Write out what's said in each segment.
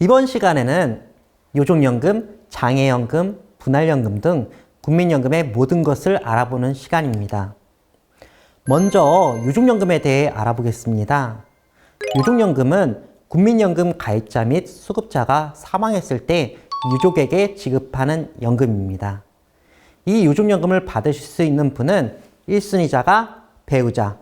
이번 시간에는 요족연금, 장애연금, 분할연금 등 국민연금의 모든 것을 알아보는 시간입니다. 먼저 요족연금에 대해 알아보겠습니다. 요족연금은 국민연금 가입자 및 수급자가 사망했을 때 유족에게 지급하는 연금입니다. 이 요족연금을 받으실 수 있는 분은 1순위자가 배우자,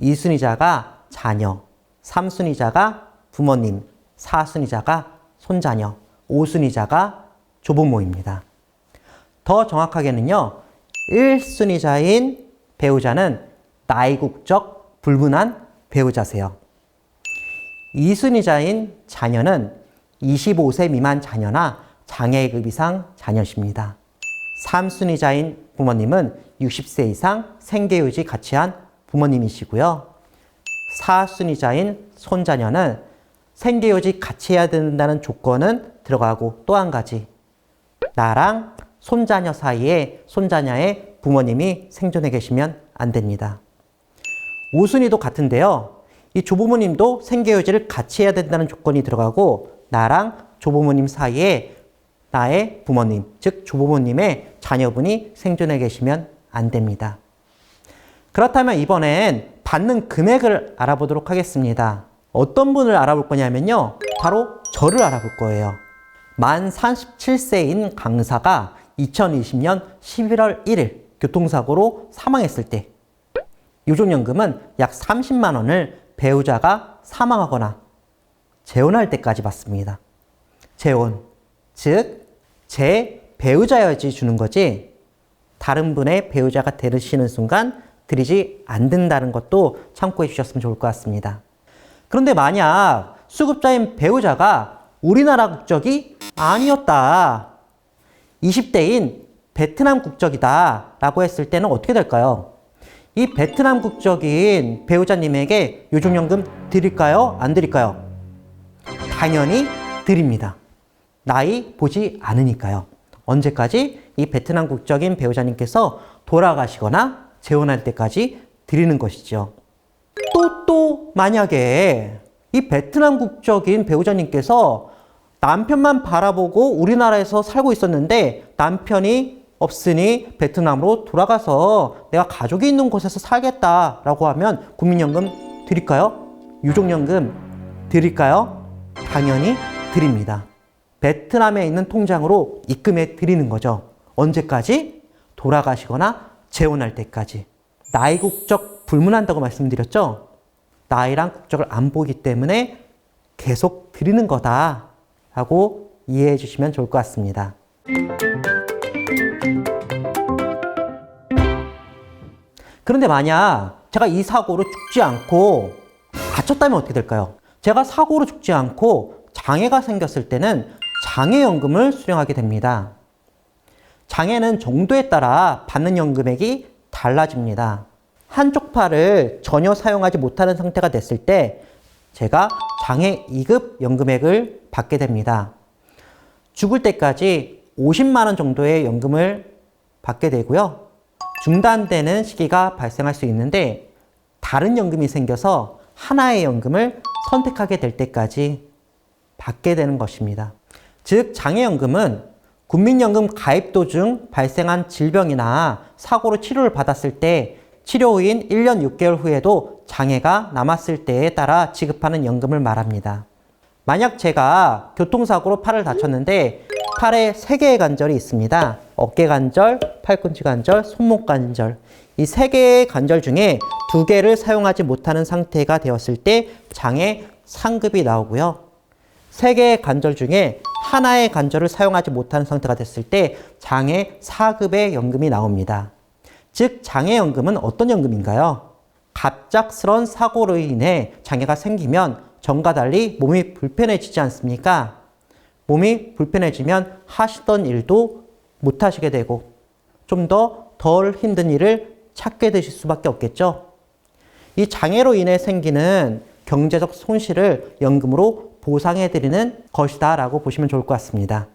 2순위자가 자녀, 3순위자가 부모님, 4순위자가 손자녀, 5순위자가 조부모입니다. 더 정확하게는요, 1순위자인 배우자는 나이국적 불문한 배우자세요. 2순위자인 자녀는 25세 미만 자녀나 장애급 이상 자녀십니다. 3순위자인 부모님은 60세 이상 생계유지 가치한 부모님이시고요. 4순위자인 손자녀는 생계유지 같이 해야 된다는 조건은 들어가고 또 한 가지 나랑 손자녀 사이에 손자녀의 부모님이 생존해 계시면 안 됩니다. 5순위도 같은데요. 이 조부모님도 생계유지를 같이 해야 된다는 조건이 들어가고 나랑 조부모님 사이에 나의 부모님, 즉 조부모님의 자녀분이 생존해 계시면 안 됩니다. 그렇다면 이번엔 받는 금액을 알아보도록 하겠습니다. 어떤 분을 알아볼 거냐면요. 바로 저를 알아볼 거예요. 만 37세인 강사가 2020년 11월 1일 교통사고로 사망했을 때 유족연금은 약 30만 원을 배우자가 사망하거나 재혼할 때까지 받습니다. 재혼, 즉, 제 배우자여야지 주는 거지, 다른 분의 배우자가 되시는 순간 드리지 않는다는 것도 참고해 주셨으면 좋을 것 같습니다. 그런데 만약 수급자인 배우자가 우리나라 국적이 아니었다. 20대인 베트남 국적이다. 라고 했을 때는 어떻게 될까요? 이 베트남 국적인 배우자님에게 요족연금 드릴까요? 안 드릴까요? 당연히 드립니다. 나이 보지 않으니까요. 언제까지 이 베트남 국적인 배우자님께서 돌아가시거나 재혼할 때까지 드리는 것이죠. 또, 또, 만약에 이 베트남 국적인 배우자님께서 남편만 바라보고 우리나라에서 살고 있었는데 남편이 없으니 베트남으로 돌아가서 내가 가족이 있는 곳에서 살겠다라고 하면 국민연금 드릴까요? 유족연금 드릴까요? 당연히 드립니다. 베트남에 있는 통장으로 입금해 드리는 거죠. 언제까지? 돌아가시거나 재혼할 때까지. 나이 국적 불문한다고 말씀드렸죠? 나이랑 국적을 안 보기 때문에 계속 드리는 거다 라고 이해해 주시면 좋을 것 같습니다. 그런데 만약 제가 이 사고로 죽지 않고 다쳤다면 어떻게 될까요? 제가 사고로 죽지 않고 장애가 생겼을 때는 장애연금을 수령하게 됩니다. 장애는 정도에 따라 받는 연금액이 달라집니다. 한쪽 팔을 전혀 사용하지 못하는 상태가 됐을 때 제가 장애 2급 연금액을 받게 됩니다. 죽을 때까지 50만 원 정도의 연금을 받게 되고요. 중단되는 시기가 발생할 수 있는데 다른 연금이 생겨서 하나의 연금을 선택하게 될 때까지 받게 되는 것입니다. 즉 장애연금은 국민연금 가입 도중 발생한 질병이나 사고로 치료를 받았을 때 치료 후인 1년 6개월 후에도 장애가 남았을 때에 따라 지급하는 연금을 말합니다. 만약 제가 교통사고로 팔을 다쳤는데 팔에 3개의 관절이 있습니다. 어깨 관절, 팔꿈치 관절, 손목 관절. 이 3개의 관절 중에 2개를 사용하지 못하는 상태가 되었을 때 장애 상급이 나오고요. 3개의 관절 중에 하나의 관절을 사용하지 못하는 상태가 됐을 때 장애 4급의 연금이 나옵니다. 즉 장애연금은 어떤 연금인가요? 갑작스런 사고로 인해 장애가 생기면 전과 달리 몸이 불편해지지 않습니까? 몸이 불편해지면 하시던 일도 못 하시게 되고 좀 더 덜 힘든 일을 찾게 되실 수밖에 없겠죠. 이 장애로 인해 생기는 경제적 손실을 연금으로 보상해 드리는 것이다라고 보시면 좋을 것 같습니다.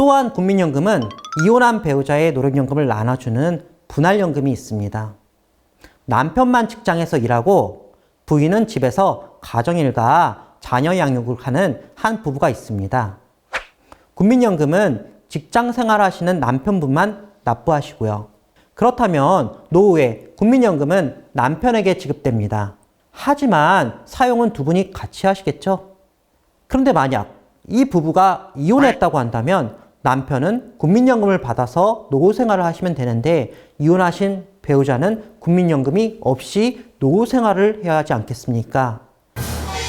또한 국민연금은 이혼한 배우자의 노령연금을 나눠주는 분할연금이 있습니다. 남편만 직장에서 일하고 부인은 집에서 가정일과 자녀 양육을 하는 한 부부가 있습니다. 국민연금은 직장 생활하시는 남편분만 납부하시고요. 그렇다면 노후에 국민연금은 남편에게 지급됩니다. 하지만 사용은 두 분이 같이 하시겠죠? 그런데 만약 이 부부가 이혼했다고 한다면 남편은 국민연금을 받아서 노후 생활을 하시면 되는데 이혼하신 배우자는 국민연금이 없이 노후 생활을 해야 하지 않겠습니까?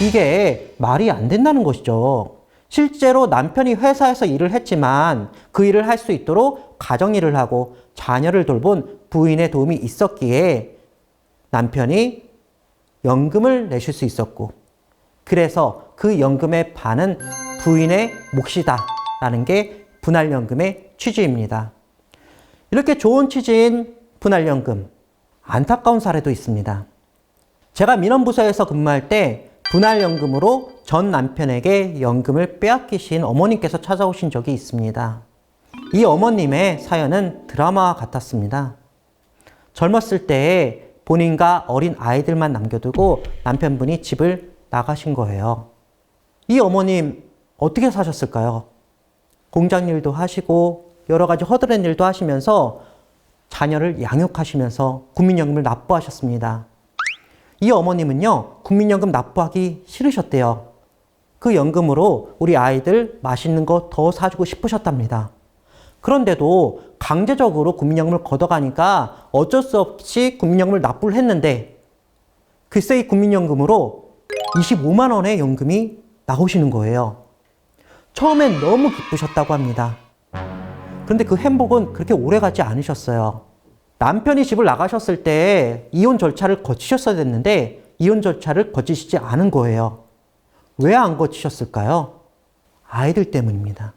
이게 말이 안 된다는 것이죠. 실제로 남편이 회사에서 일을 했지만 그 일을 할 수 있도록 가정 일을 하고 자녀를 돌본 부인의 도움이 있었기에 남편이 연금을 내실 수 있었고 그래서 그 연금의 반은 부인의 몫이다라는 게 분할연금의 취지입니다. 이렇게 좋은 취지인 분할연금 안타까운 사례도 있습니다. 제가 민원부서에서 근무할 때 분할연금으로 전 남편에게 연금을 빼앗기신 어머님께서 찾아오신 적이 있습니다. 이 어머님의 사연은 드라마와 같았습니다. 젊었을 때 본인과 어린 아이들만 남겨두고 남편분이 집을 나가신 거예요. 이 어머님 어떻게 사셨을까요? 공장 일도 하시고 여러 가지 허드렛 일도 하시면서 자녀를 양육하시면서 국민연금을 납부하셨습니다. 이 어머님은요, 국민연금 납부하기 싫으셨대요. 그 연금으로 우리 아이들 맛있는 거 더 사주고 싶으셨답니다. 그런데도 강제적으로 국민연금을 걷어가니까 어쩔 수 없이 국민연금을 납부를 했는데 글쎄 이 국민연금으로 25만 원의 연금이 나오시는 거예요. 처음엔 너무 기쁘셨다고 합니다. 그런데 그 행복은 그렇게 오래 가지 않으셨어요. 남편이 집을 나가셨을 때 이혼 절차를 거치셨어야 됐는데 이혼 절차를 거치시지 않은 거예요. 왜 안 거치셨을까요? 아이들 때문입니다.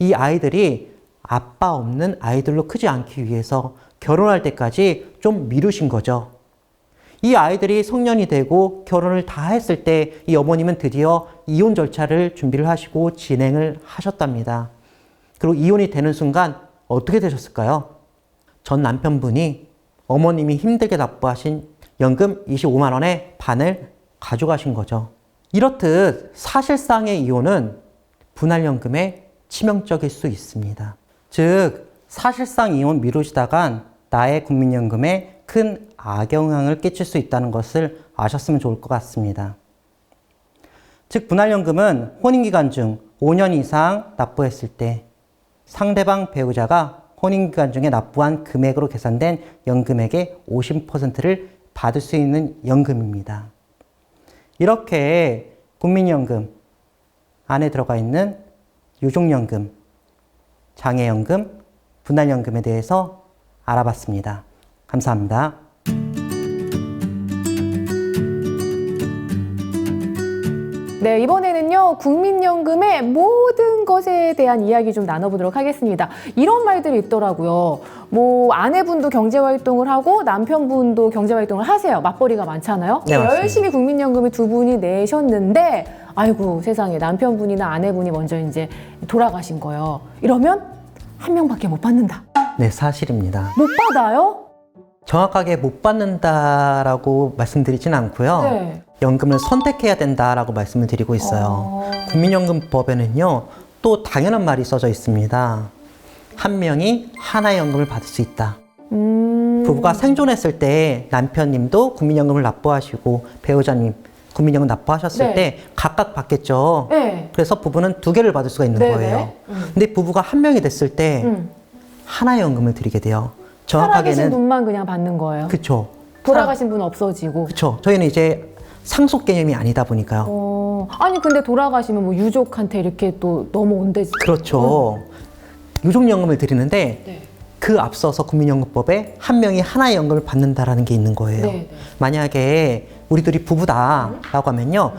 이 아이들이 아빠 없는 아이들로 크지 않기 위해서 결혼할 때까지 좀 미루신 거죠. 이 아이들이 성년이 되고 결혼을 다 했을 때 이 어머님은 드디어 이혼 절차를 준비를 하시고 진행을 하셨답니다. 그리고 이혼이 되는 순간 어떻게 되셨을까요? 전 남편분이 어머님이 힘들게 납부하신 연금 25만 원의 반을 가져가신 거죠. 이렇듯 사실상의 이혼은 분할연금에 치명적일 수 있습니다. 즉, 사실상 이혼 미루시다간 나의 국민연금에 큰 악영향을 끼칠 수 있다는 것을 아셨으면 좋을 것 같습니다. 즉, 분할연금은 혼인기간 중 5년 이상 납부했을 때 상대방 배우자가 혼인기간 중에 납부한 금액으로 계산된 연금액의 50%를 받을 수 있는 연금입니다. 이렇게 국민연금 안에 들어가 있는 유족연금, 장애연금, 분할연금에 대해서 알아봤습니다. 감사합니다. 네, 이번에는요, 국민연금의 모든 것에 대한 이야기 좀 나눠보도록 하겠습니다. 이런 말들이 있더라고요. 뭐, 아내분도 경제활동을 하고 남편분도 경제활동을 하세요. 맞벌이가 많잖아요. 네. 열심히 국민연금을 두 분이 내셨는데, 아이고, 세상에 남편분이나 아내분이 먼저 이제 돌아가신 거예요. 이러면 한 명밖에 못 받는다. 네, 사실입니다. 못 받아요? 정확하게 못 받는다라고 말씀드리진 않고요. 네. 연금을 선택해야 된다라고 말씀을 드리고 있어요. 어. 국민연금법에는요, 또 당연한 말이 써져 있습니다. 한 명이 하나의 연금을 받을 수 있다. 음. 부부가 생존했을 때 남편님도 국민연금을 납부하시고 배우자님 국민연금 납부하셨을 네. 때 각각 받겠죠. 네. 그래서 부부는 두 개를 받을 수가 있는 네네. 거예요. 음. 근데 부부가 한 명이 됐을 때 음. 하나의 연금을 드리게 돼요. 살아계신 정확하게는 분만 그냥 받는 거예요. 그쵸. 돌아가신 분 없어지고. 그쵸. 저희는 이제 상속 개념이 아니다 보니까요. 어, 아니 근데 돌아가시면 뭐 유족한테 이렇게 또 넘어온대지. 그렇죠. 유족연금을 드리는데 네. 그 앞서서 국민연금법에 한 명이 하나의 연금을 받는다라는 게 있는 거예요. 네, 네. 만약에 우리 둘이 부부다라고 하면요.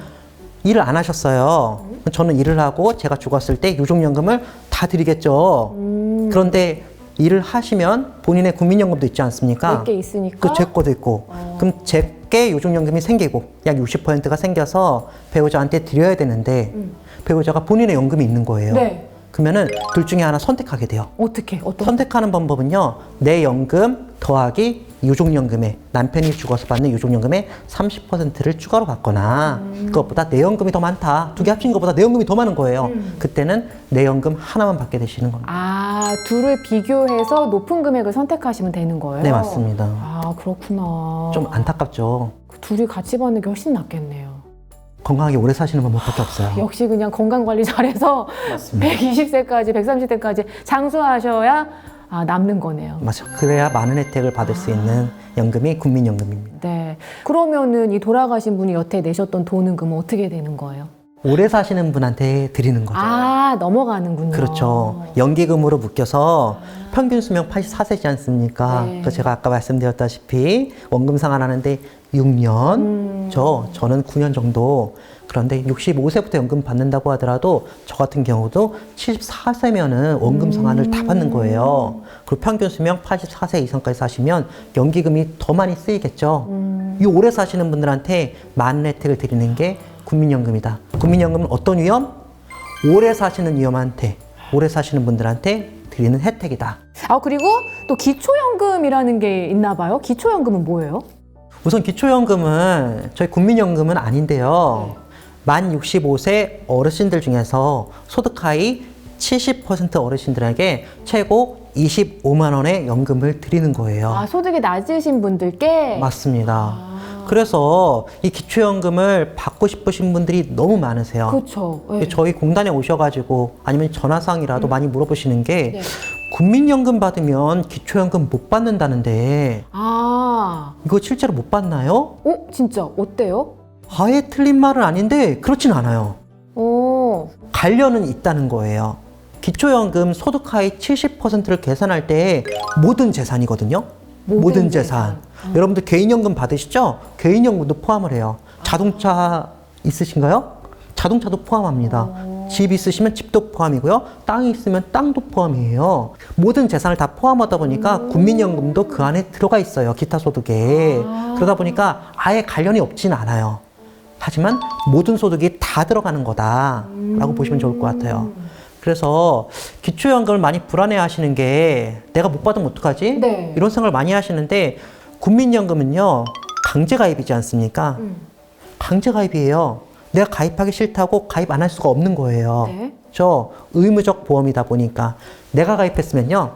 일을 안 하셨어요. 저는 일을 하고 제가 죽었을 때 유족연금을 다 드리겠죠. 음. 그런데 일을 하시면 본인의 국민연금도 있지 않습니까? 몇개 있으니까. 그제 거도 있고. 어. 그럼 제게 요족연금이 생기고 약 60%가 생겨서 배우자한테 드려야 되는데 음. 배우자가 본인의 연금이 있는 거예요. 네. 그러면은 둘 중에 하나 선택하게 돼요. 어떻게? 어떤? 선택하는 방법은요. 내 연금 더하기 유족연금에 남편이 죽어서 받는 유족연금의 30%를 추가로 받거나 그것보다 내 연금이 더 많다. 두 개 합친 것보다 내 연금이 더 많은 거예요. 그때는 내 연금 하나만 받게 되시는 겁니다. 아, 둘을 비교해서 높은 금액을 선택하시면 되는 거예요? 네, 맞습니다. 아, 그렇구나. 좀 안타깝죠. 둘이 같이 받는 게 훨씬 낫겠네요. 건강하게 오래 사시는 방법밖에 없어요. 역시 그냥 건강 관리 잘해서 120세까지, 130세까지 장수하셔야 아, 남는 거네요. 맞아. 그래야 많은 혜택을 받을 수 있는 연금이 국민연금입니다. 네. 그러면은 이 돌아가신 분이 여태 내셨던 돈은 그럼 어떻게 되는 거예요? 오래 사시는 분한테 드리는 거죠. 아, 넘어가는군요. 그렇죠. 연기금으로 묶여서 평균 수명 84세지 않습니까? 네. 그 제가 아까 말씀드렸다시피 원금 상환하는데 6년, 음. 저 저는 9년 정도. 그런데 65세부터 연금 받는다고 하더라도 저 같은 경우도 74세면은 원금 상환을 다 받는 거예요. 그리고 평균 수명 84세 이상까지 사시면 연기금이 더 많이 쓰이겠죠. 음. 이 오래 사시는 분들한테 많은 혜택을 드리는 게 국민연금이다. 국민연금은 어떤 위험? 오래 사시는 위험한테, 오래 사시는 분들한테 드리는 혜택이다. 아, 그리고 또 기초연금이라는 게 있나 봐요. 기초연금은 뭐예요? 우선 기초연금은 저희 국민연금은 아닌데요. 만 65세 어르신들 중에서 소득 하위 70% 어르신들에게 최고 25만 원의 연금을 드리는 거예요. 아, 소득이 낮으신 분들께 맞습니다. 아. 그래서 이 기초연금을 받고 싶으신 분들이 너무 많으세요. 그렇죠. 네. 저희 공단에 오셔가지고 아니면 전화상이라도 많이 물어보시는 게 네. 국민연금 받으면 기초연금 못 받는다는데 아, 이거 실제로 못 받나요? 어, 진짜 어때요? 아예 틀린 말은 아닌데 그렇진 않아요. 오, 관련은 있다는 거예요. 기초연금 소득 하위 70%를 계산할 때 모든 재산이거든요. 모든 재산. 재산. 여러분들 개인연금 받으시죠? 개인연금도 포함을 해요. 자동차 있으신가요? 자동차도 포함합니다. 집 있으시면 집도 포함이고요. 땅이 있으면 땅도 포함이에요. 모든 재산을 다 포함하다 보니까 국민연금도 그 안에 들어가 있어요. 기타 소득에. 그러다 보니까 아예 관련이 없진 않아요. 하지만 모든 소득이 다 들어가는 거다라고 보시면 좋을 것 같아요. 그래서 기초연금을 많이 불안해 하시는 게 내가 못 받으면 어떡하지? 네. 이런 생각을 많이 하시는데 국민연금은요 강제가입이지 않습니까? 음. 강제가입이에요. 내가 가입하기 싫다고 가입 안 할 수가 없는 거예요. 네. 저 의무적 보험이다 보니까 내가 가입했으면요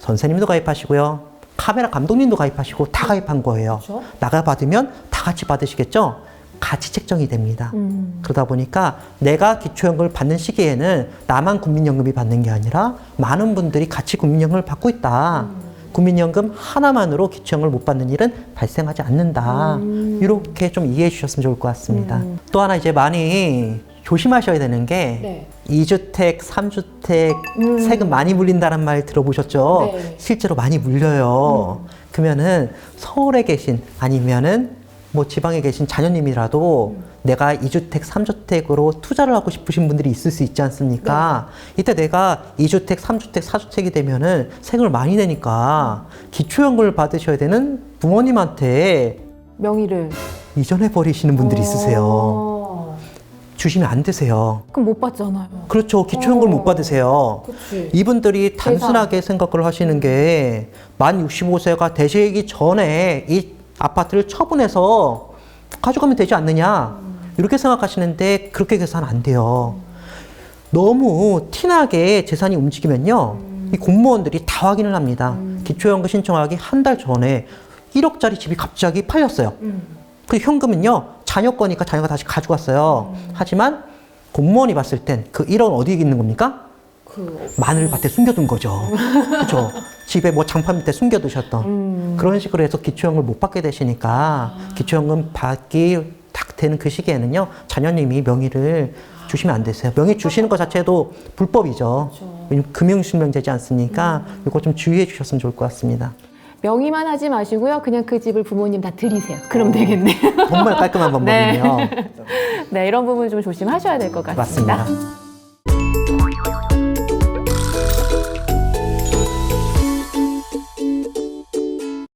선생님도 가입하시고요 카메라 감독님도 가입하시고 다 가입한 거예요. 그렇죠. 나가 받으면 다 같이 받으시겠죠? 같이 책정이 됩니다. 음. 그러다 보니까 내가 기초연금을 받는 시기에는 나만 국민연금이 받는 게 아니라 많은 분들이 같이 국민연금을 받고 있다. 국민연금 하나만으로 기초연금을 못 받는 일은 발생하지 않는다. 이렇게 좀 이해해 주셨으면 좋을 것 같습니다. 또 하나 이제 많이 조심하셔야 되는 게 네. 이주택삼주택 음. 세금 많이 물린다는 말 들어보셨죠? 네. 실제로 많이 물려요. 그러면은 서울에 계신 아니면은 뭐 지방에 계신 자녀님이라도 내가 이주택삼주택으로 투자를 하고 싶으신 분들이 있을 수 있지 않습니까? 이때 내가 이주택삼주택사주택이 되면은 세금을 많이 내니까 기초연금을 받으셔야 되는 부모님한테 명의를 이전해 버리시는 분들이 있으세요. 어. 주시면 안 되세요. 그럼 못 받잖아요. 그렇죠. 기초연금을 어. 못 받으세요. 그치. 이분들이 단순하게 생각을 하시는 게 만 65세가 되시기 전에 이 아파트를 처분해서 가져가면 되지 않느냐 이렇게 생각하시는데 그렇게 계산 안 돼요. 너무 티나게 재산이 움직이면요 이 공무원들이 다 확인을 합니다. 기초연금 신청하기 한 달 전에 1억짜리 집이 갑자기 팔렸어요. 그 현금은요 자녀 거니까 자녀가 다시 가져갔어요. 하지만 공무원이 봤을 땐 그 1억은 어디에 있는 겁니까? 그 마늘밭에 숨겨둔 거죠. 그렇죠. 집에 뭐 장판 밑에 숨겨두셨던 그런 식으로 해서 기초연금을 못 받게 되시니까 기초연금 받기 딱 되는 그 시기에는요 자녀님이 명의를 주시면 안 되세요. 명의 주시는 것 자체도 불법이죠. 왜냐면 금융실명제지 않습니까? 이거 좀 주의해 주셨으면 좋을 것 같습니다. 명의만 하지 마시고요. 그냥 그 집을 부모님 다 드리세요. 그럼 되겠네요. 정말 깔끔한 방법이네요. 네, 이런 부분 좀 조심하셔야 될 것 같습니다. 맞습니다.